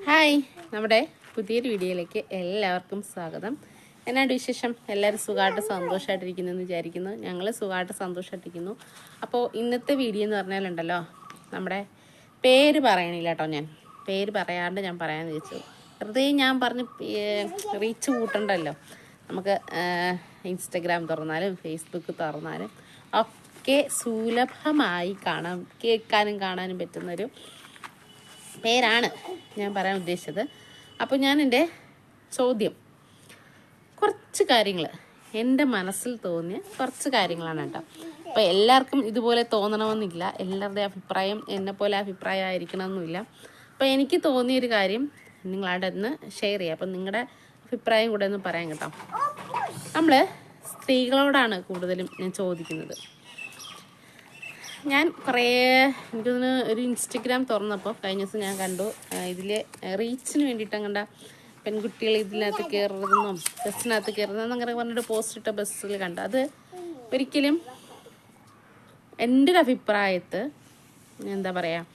Hi. നമ്മുടെ പുതിയൊരു വീഡിയോയിലേക്ക് എല്ലാവർക്കും സ്വാഗതം. എന്നാണ്ട് വിശേഷം? എല്ലാവരും സുഖമായിട്ട് സന്തോഷമായിട്ടിരിക്കുന്നു എന്ന് വിചാരിക്കുന്നു. ഞങ്ങൾ സുഖമായിട്ട് സന്തോഷമായിട്ടിരിക്കുന്നു. അപ്പോൾ ഇന്നത്തെ വീഡിയോ എന്ന് പറഞ്ഞാലുണ്ടല്ലോ നമ്മുടെ പേര് പറയണില്ല കേട്ടോ ഞാൻ. പേര് പറയാണ്ട് ഞാൻ പറയാൻ ചോദിച്ചു വെറുതെ ഞാൻ പറഞ്ഞ് റീച്ച് കൂട്ടണ്ടല്ലോ. നമുക്ക് ഇൻസ്റ്റഗ്രാം തുറന്നാലും ഫേസ്ബുക്ക് തുറന്നാലും ഒക്കെ സുലഭമായി കാണാൻ കേൾക്കാനും കാണാനും പറ്റുന്നൊരു പേരാണ് ഞാൻ പറയാൻ ഉദ്ദേശിച്ചത്. അപ്പോൾ ഞാൻ എന്റെ ചോദ്യം. കുറച്ച് കാര്യങ്ങൾ എന്റെ മനസ്സിൽ തോന്നിയ കുറച്ച് കാര്യങ്ങളാണ് കേട്ടോ. അപ്പോൾ എല്ലാവർക്കും ഇതുപോലെ തോന്നണമെന്നില്ല. എല്ലാവരുടെയും അഭിപ്രായം എന്നെ പോലെ അഭിപ്രായം ആയിരിക്കണമെന്നില്ല. അപ്പോൾ എനിക്ക് തോന്നിയൊരു കാര്യം നിങ്ങളവിടെ ഒന്ന് ഷെയർ ചെയ്യാം അപ്പം നിങ്ങളുടെ അഭിപ്രായം കൂടെ ഒന്ന് പറയാം കേട്ടോ. നമ്മൾ സ്ത്രീകളോടാണ് കൂടുതലും ഞാൻ ചോദിക്കുന്നത്. ഞാൻ കുറേ എനിക്കൊന്ന് ഒരു ഇൻസ്റ്റഗ്രാം തുറന്നപ്പോൾ കഴിഞ്ഞ ദിവസം ഞാൻ കണ്ടു ഇതിലെ റീച്ചിന് വേണ്ടിയിട്ട് കണ്ട പെൺകുട്ടികൾ ഇതിനകത്ത് കയറുന്നതെന്നും ബസ്സിനകത്ത് കയറുന്നതെന്നും അങ്ങനെ പറഞ്ഞിട്ട് പോസ്റ്റ് ഇട്ട ബസ്സിൽ കണ്ടു. അത് ഒരിക്കലും എന്റെ ഒരു അഭിപ്രായത്ത് എന്താ പറയുക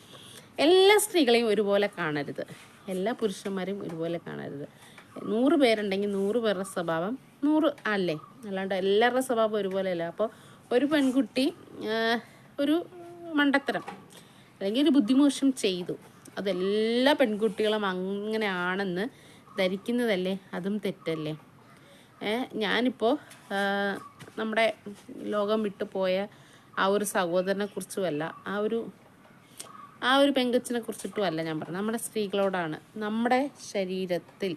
എല്ലാ സ്ത്രീകളെയും ഒരുപോലെ കാണരുത്. എല്ലാ പുരുഷന്മാരെയും ഒരുപോലെ കാണരുത്. നൂറ് പേരുണ്ടെങ്കിൽ നൂറ് പേരുടെ സ്വഭാവം നൂറ് അല്ലേ? അല്ലാണ്ട് എല്ലാവരുടെ സ്വഭാവം ഒരുപോലെ അല്ല അപ്പോൾ ഒരു പെൺകുട്ടി ഒരു മണ്ടത്തരം. അല്ലെങ്കിൽ ഒരു ബുദ്ധിമോശം ചെയ്തു. അതെല്ലാ പെൺകുട്ടികളും അങ്ങനെയാണെന്ന് ധരിക്കുന്നതല്ലേ? അതും തെറ്റല്ലേ? ഞാനിപ്പോൾ നമ്മുടെ ലോകം വിട്ടു പോയ ആ ഒരു സഹോദരനെ കുറിച്ചുമല്ല ആ ഒരു ആ ഒരു പെങ്കച്ചിനെ കുറിച്ചിട്ടുമല്ല ഞാൻ പറഞ്ഞത്. നമ്മുടെ സ്ത്രീകളോടാണ്. നമ്മുടെ ശരീരത്തിൽ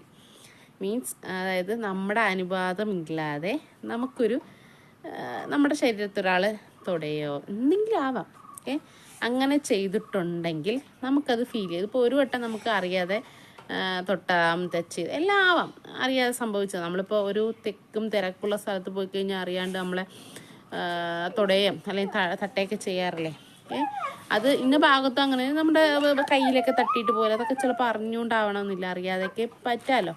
മീൻസ് അതായത് നമ്മുടെ അനുവാദമില്ലാതെ നമുക്കൊരു നമ്മുടെ ശരീരത്തിൽ ഒരാൾ തൊടയോ? എന്തെങ്കിലും ആവാം ഓക്കെ അങ്ങനെ ചെയ്തിട്ടുണ്ടെങ്കിൽ നമുക്കത് ഫീൽ ചെയ്ത്. ഇപ്പോൾ ഒരു വട്ടം നമുക്ക് അറിയാതെ തൊട്ടാം തെച്ച് എല്ലാം ആവാം അറിയാതെ സംഭവിച്ചത്. നമ്മളിപ്പോൾ ഒരു തെക്കും തിരക്കുള്ള സ്ഥലത്ത് പോയി കഴിഞ്ഞാൽ അറിയാണ്ട് നമ്മളെ തുടയം അല്ലെങ്കിൽ തട്ടയൊക്കെ ചെയ്യാറില്ലേ? ഏ? അത് ഇന്ന ഭാഗത്തും അങ്ങനെ. നമ്മുടെ കയ്യിലൊക്കെ തട്ടിയിട്ട് പോലെ അതൊക്കെ ചിലപ്പോൾ അറിഞ്ഞുകൊണ്ടാവണമെന്നില്ല അറിയാതെയൊക്കെ പറ്റാമല്ലോ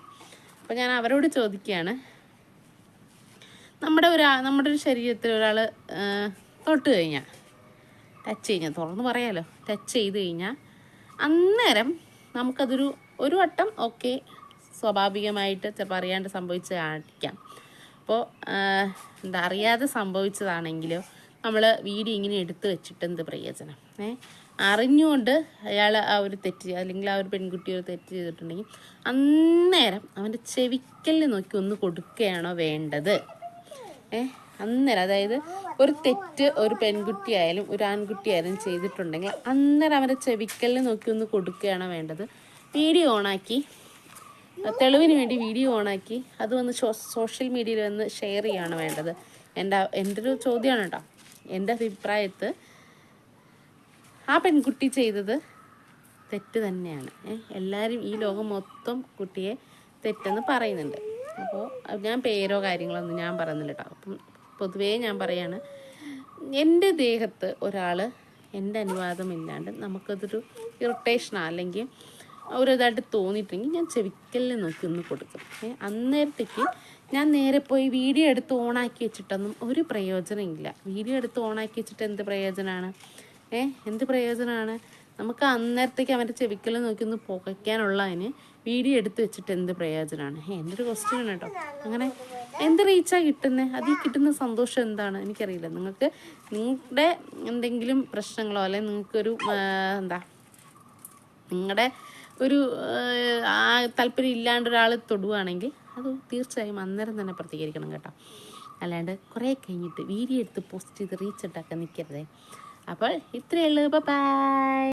അപ്പോൾ ഞാൻ അവരോട് ചോദിക്കുകയാണ് നമ്മുടെ ഒരാ നമ്മുടെ ഒരു ശരീരത്തിൽ ഒരാൾ തൊട്ട് കഴിഞ്ഞാൽ ടച്ച് കഴിഞ്ഞാൽ തുറന്ന് പറയാലോ. ടച്ച് ചെയ്ത് കഴിഞ്ഞാൽ അന്നേരം നമുക്കതൊരു ഒരു വട്ടം ഓക്കെ സ്വാഭാവികമായിട്ട് ചിലപ്പോൾ അറിയാണ്ട് സംഭവിച്ചതായിരിക്കാം അപ്പോൾ എന്താ അറിയാതെ സംഭവിച്ചതാണെങ്കിലോ നമ്മൾ വീഡിയോ ഇങ്ങനെ എടുത്തു വെച്ചിട്ട് എന്ത് പ്രയോജനം? ഏ? അറിഞ്ഞുകൊണ്ട് അയാൾ ആ ഒരു തെറ്റ് അല്ലെങ്കിൽ ആ ഒരു പെൺകുട്ടി ഒരു തെറ്റ് ചെയ്തിട്ടുണ്ടെങ്കിൽ അന്നേരം അവന്റെ ചെവിക്കലിൽ നോക്കി ഒന്ന് കൊടുക്കുകയാണോ വേണ്ടത്? ഏ? അന്നേരം അതായത് ഒരു തെറ്റ് ഒരു പെൺകുട്ടിയായാലും ഒരു ആൺകുട്ടിയായാലും ചെയ്തിട്ടുണ്ടെങ്കിൽ അന്നേരം അവരെ ചെവിക്കലിൽ നോക്കി ഒന്ന് കൊടുക്കുകയാണ് വേണ്ടത്. വീഡിയോ ഓണാക്കി. തെളിവിന് വേണ്ടി വീഡിയോ ഓണാക്കി. അത് വന്ന് സോഷ്യൽ മീഡിയയിൽ വന്ന് ഷെയർ ചെയ്യാണ് വേണ്ടത്. എന്റെ എന്റെ ഒരു ചോദ്യമാണ് കേട്ടോ. എന്റെ അഭിപ്രായത്ത് ആ പെൺകുട്ടി ചെയ്തത് തെറ്റ് തന്നെയാണ്. എല്ലാവരും ഈ ലോകം മൊത്തം കുട്ടിയെ തെറ്റെന്ന് പറയുന്നുണ്ട്. അപ്പോൾ ഞാൻ പേരോ കാര്യങ്ങളൊന്നും ഞാൻ പറയുന്നില്ല കേട്ടോ. അപ്പം പൊതുവേ ഞാൻ പറയാണ് എന്റെ ദേഹത്ത് ഒരാൾ എന്റെ അനുവാദമില്ലാണ്ട് നമുക്കതൊരു ഇറിറ്റേഷനാണ് അല്ലെങ്കിൽ ഒരിതായിട്ട് തോന്നിയിട്ടുണ്ടെങ്കിൽ ഞാൻ ചെവിക്കലിൽ നോക്കി ഒന്ന് കൊടുക്കും. അന്നേരത്തേക്ക് ഞാൻ നേരെ പോയി വീഡിയോ എടുത്ത് ഓണാക്കി വെച്ചിട്ടൊന്നും ഒരു പ്രയോജനമില്ല വീഡിയോ എടുത്ത് ഓണാക്കി വെച്ചിട്ട് എന്ത് പ്രയോജനമാണ് ഏ എന്ത് പ്രയോജനമാണ് നമുക്ക് അന്നേരത്തേക്ക് അവന്റെ ചെവിക്കൽ നോക്കി ഒന്ന് പുകയ്ക്കാനുള്ള അതിന് വീഡിയോ എടുത്ത് വെച്ചിട്ട് എന്ത് പ്രയോജനമാണ് എന്റെ ഒരു ക്വസ്റ്റ്യൻ ആണ് കേട്ടോ. അങ്ങനെ എന്ത് റീച്ചാണ് കിട്ടുന്നത് അതിൽ കിട്ടുന്ന സന്തോഷം എന്താണ്? എനിക്കറിയില്ല. നിങ്ങൾക്ക് നിങ്ങളുടെ എന്തെങ്കിലും പ്രശ്നങ്ങളോ അല്ലെങ്കിൽ നിങ്ങൾക്കൊരു എന്താ നിങ്ങളുടെ ഒരു ആ താല്പര്യം ഇല്ലാണ്ട് ഒരാൾ തൊടുവാണെങ്കിൽ അത് തീർച്ചയായും അന്നേരം തന്നെ പ്രതികരിക്കണം കേട്ടോ. അല്ലാണ്ട് കുറേ കഴിഞ്ഞിട്ട് വീഡിയോ എടുത്ത് പോസ്റ്റ് ചെയ്ത് റീച്ച് ഇട്ടാക്കാൻ നിൽക്കരുതേ അപ്പോൾ ഇത്രയേ ഉള്ളൂ. ബൈ